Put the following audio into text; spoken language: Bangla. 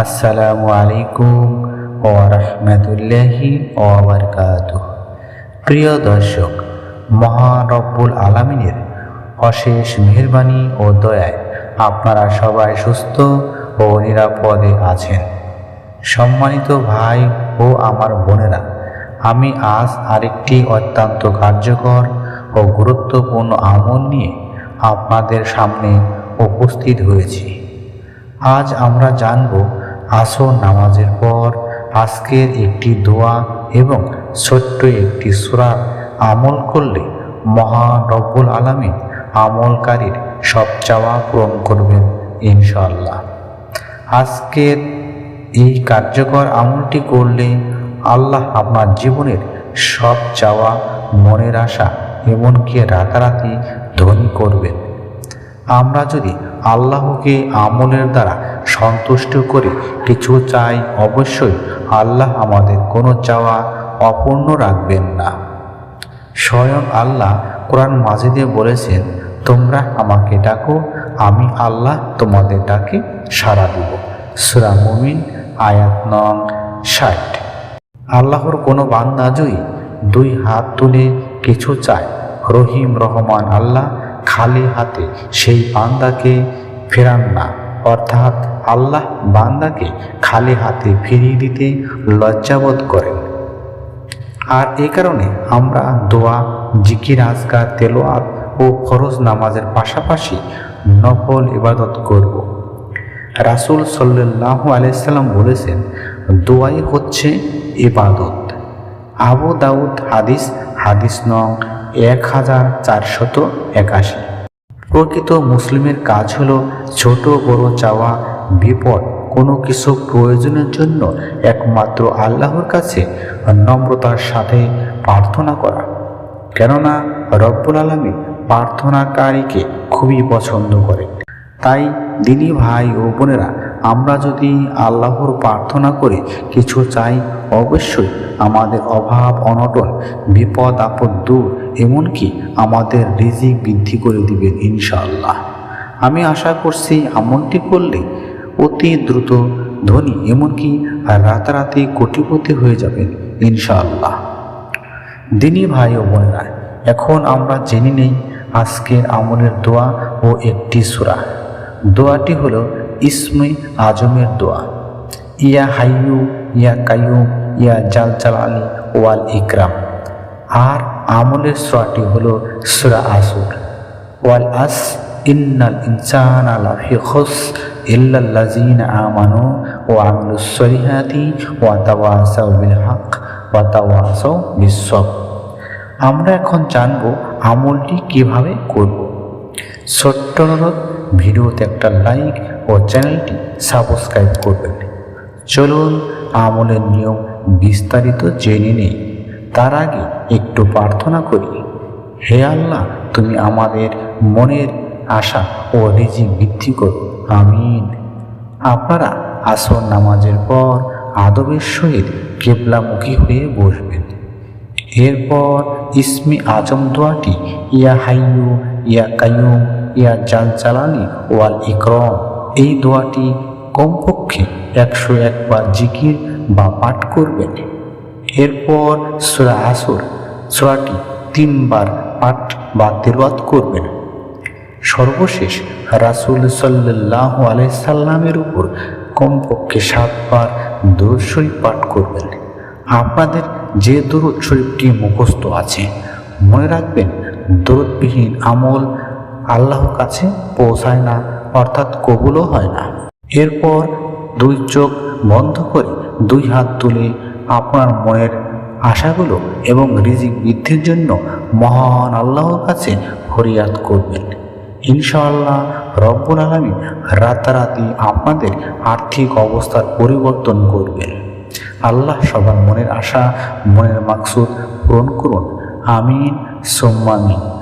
আসসালামু আলাইকুম ও রহমতুল্লাহি ওবরকাত প্রিয় দর্শক, মহান রব্বুল আলমিনের অশেষ মেহরবানি ও দয়ায় আপনারা সবাই সুস্থ ও নিরাপদে আছেন। সম্মানিত ভাই ও আমার বোনেরা, আমি আজ আরেকটি অত্যন্ত কার্যকর ও গুরুত্বপূর্ণ আমল নিয়ে আপনাদের সামনে উপস্থিত হয়েছি। আজ আমরা জানব আসর নামাজের পর আজকের একটি দোয়া এবং ছোট্ট একটি সুরা আমল করলে মহান রব্বুল আলমিন আমলকারীর সব চাওয়া পূরণ করবেন ইনশাআল্লাহ। আজকের এই কার্যকর আমলটি করলে আল্লাহ আপনার জীবনের সব চাওয়া, মনের আশা এমনকি রাতারাতি ধনী করবেন। আমরা যদি আল্লাহকে আমলের দ্বারা সন্তুষ্ট করে কিছু চাই অবশ্যই আল্লাহ আমাদের কোনো চাওয়া অপূর্ণ রাখবেন না। স্বয়ং আল্লাহ কোরআন মাজিদে বলেছেন, তোমরা আমাকে ডাকো, আমি আল্লাহ তোমাদের ডাকে সাড়া দিব। সুরা আয়াত নং ষাট। আল্লাহর কোনো বান্দা যদি দুই হাত তুলে কিছু চায়, রহিম রহমান আল্লাহ খালি হাতে সেই বান্দাকে ফেরান না। অর্থাৎ আল্লাহ বান্দাকে খালি হাতে ফিরিয়ে দিতে লজ্জাবোধ করেন। আর এই কারণে আমরা দোয়া, জিকির, আজকার, তেলোয়াত ও ফরজ নামাজের পাশাপাশি নফল ইবাদত করব। রাসুল সাল্লাহ আলাইসাল্লাম বলেছেন, দোয়াই হচ্ছে ইবাদত। আবু দাউদ হাদিস হাদিস নং এক হাজার চারশত একাশি। প্রকৃত মুসলিমের কাজ হল ছোট বড় চাওয়া, বিপদ, কোনো কিছু প্রয়োজনের জন্য একমাত্র আল্লাহর কাছে নম্রতার সাথে প্রার্থনা করা। কেননা রব্বুল আলমী প্রার্থনাকারীকে খুবই পছন্দ করে। তাই দিনী ভাই ও বোনেরা আমরা যদি আল্লাহর প্রার্থনা করে, কিছু চাই অবশ্যই আমাদের অভাব, অনটন, বিপদ, আপদ দূর, এমনকি আমাদের রিজিক বৃদ্ধি করে দিবেন ইনশাআল্লাহ। আমি আশা করছি আমলটি করলে অতি দ্রুত ধনী, এমনকি রাতারাতি কোটিপতি হয়ে যাবেন ইনশাআল্লাহ। দিনী ভাই ও বোনেরা, এখন আমরা জেনে নেই আজকের আমলের দোয়া ও একটি সুরা। দোয়াটি হলো ইসমে আজমের দোয়া। ইয়া হাইয়ু, ইয়া কাইয়ুম, ইয়া জাল জালালি ওয়াল ইকরাম। আর আমলের সুরাটি হলো সুরা আসুর ওয়াল আস, ইন্নাল ইনসান আলা ফি খুস ইল্লাল্লাযিনা আমানু ওয়া আমিলুস সলিহাতি ওয়া তাওয়াসাউ বিল হক ওয়া তাওয়াসাউ বিস সবর আমরা এখন জানব আমলটি কীভাবে করব। ছোট্ট অনুরোধ ভিডিওতে একটা লাইক ও চ্যানেলটি সাবস্ক্রাইব করবেন। চলুন আমলের নিয়ম বিস্তারিত জেনে নেই। তার আগে একটু প্রার্থনা করি, হে আল্লাহ, তুমি আমাদের মনের আশা ও রিজিক বৃদ্ধি করো। আমিন। আপনারা আসর নামাজের পর আদবের সহিত কেবলামুখী হয়ে বসবেন। এরপর ইসমি আজম দোয়াটি, ইয়া হাইয়ু ইয়া কাইয়ুম ইয়া জাল জালালি ওয়াল ইকরম। এই দোয়াটি কমপক্ষে একশো একবার জিকির বা পাঠ করবেন। এরপর সুরা আসর, সুরাটি তিনবার পাঠ বা তেলওয়াত করবেন। সর্বশেষ রাসুল সাল্লাহ আলাইসাল্লামের উপর কমপক্ষে সাতবার দরুদ পাঠ করবেন। আপনাদের যে দরুদ শরীফটি মুখস্থ আছে, মনে রাখবেন, দরুদবিহীন আমল আল্লাহর কাছে পৌঁছায় না, অর্থাৎ কবুলও হয় না। এরপর দুই চোখ বন্ধ করে দুই হাত তুলে আপনার মনের আশাগুলো এবং রিজিক বৃদ্ধির জন্য মহান আল্লাহর কাছে ফরিয়াদ করবেন। ইনশাআল্লাহ রব্বুল আলমী রাতারাতি আপনাদের আর্থিক অবস্থার পরিবর্তন করবেন। আল্লাহ সবার মনের আশা, মনের মাকসুদ পূরণ করুন। আমিন, সোম্মামিন।